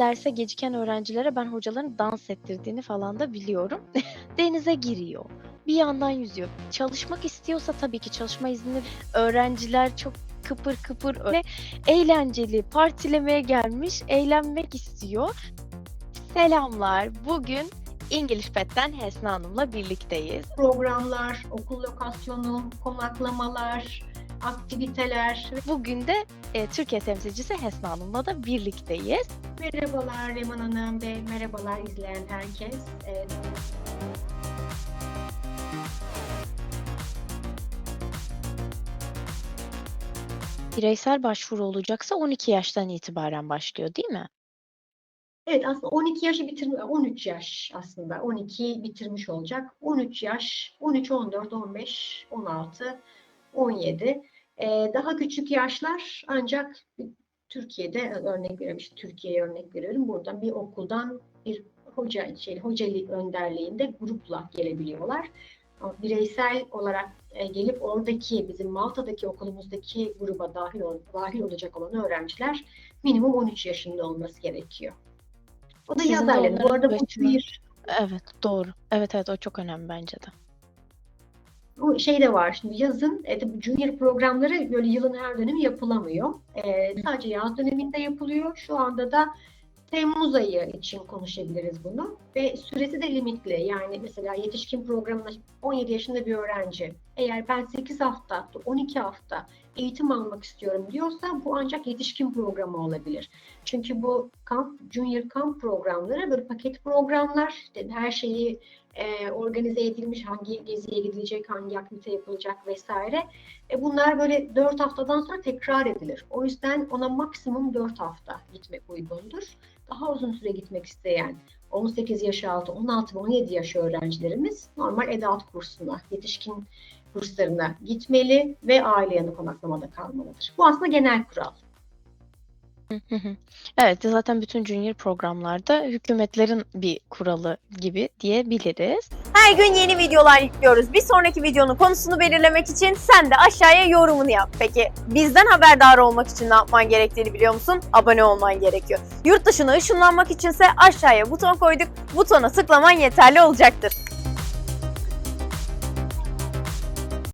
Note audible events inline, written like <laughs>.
derse geciken öğrencilere ben hocaların dans ettirdiğini falan da biliyorum. <laughs> Denize giriyor. Bir yandan yüzüyor. Çalışmak istiyorsa tabii ki çalışma izni öğrenciler çok kıpır kıpır öyle eğlenceli partilemeye gelmiş eğlenmek istiyor. Selamlar. Bugün İngiliz Pet'ten Hesna Hanım'la birlikteyiz. programlar, okul lokasyonu, konaklamalar, aktiviteler. Bugün de e, Türkiye temsilcisi Hesna Hanım'la da birlikteyiz. Merhabalar Leman Hanım ve merhabalar izleyen herkes. Ee, Bireysel başvuru olacaksa 12 yaştan itibaren başlıyor değil mi? Evet aslında 12 yaşı bitirmiş, 13 yaş aslında 12 bitirmiş olacak. 13 yaş, 13, 14, 15, 16, 17. Ee, daha küçük yaşlar ancak Türkiye'de örnek veriyorum, işte Türkiye'ye örnek veriyorum. Buradan bir okuldan bir hoca, şey, hocalık önderliğinde grupla gelebiliyorlar. Bireysel olarak e, gelip oradaki bizim Malta'daki okulumuzdaki gruba dahil, ol, dahil olacak olan öğrenciler minimum 13 yaşında olması gerekiyor. O da yaz. Bu arada bu bir Evet doğru. Evet evet o çok önemli bence de. Bu şey de var. Şimdi yazın e, junior programları böyle yılın her dönemi yapılamıyor. E, sadece yaz döneminde yapılıyor. Şu anda da Temmuz ayı için konuşabiliriz bunu. Ve süresi de limitli. Yani mesela yetişkin programına 17 yaşında bir öğrenci eğer ben 8 hafta, 12 hafta eğitim almak istiyorum diyorsa bu ancak yetişkin programı olabilir. Çünkü bu kamp, junior kamp programları böyle paket programlar. İşte her şeyi e, organize edilmiş, hangi geziye gidilecek, hangi aktivite yapılacak vesaire. E, bunlar böyle 4 haftadan sonra tekrar edilir. O yüzden ona maksimum 4 hafta gitmek uygundur. Daha uzun süre gitmek isteyen 18 yaş altı, 16 ve 17 yaş öğrencilerimiz normal EDAT kursuna, yetişkin kurslarına gitmeli ve aile yanı konaklamada kalmalıdır. Bu aslında genel kural. Evet zaten bütün junior programlarda hükümetlerin bir kuralı gibi diyebiliriz. Her gün yeni videolar yüklüyoruz. Bir sonraki videonun konusunu belirlemek için sen de aşağıya yorumunu yap. Peki bizden haberdar olmak için ne yapman gerektiğini biliyor musun? Abone olman gerekiyor. Yurt dışına ışınlanmak içinse aşağıya buton koyduk. Butona tıklaman yeterli olacaktır.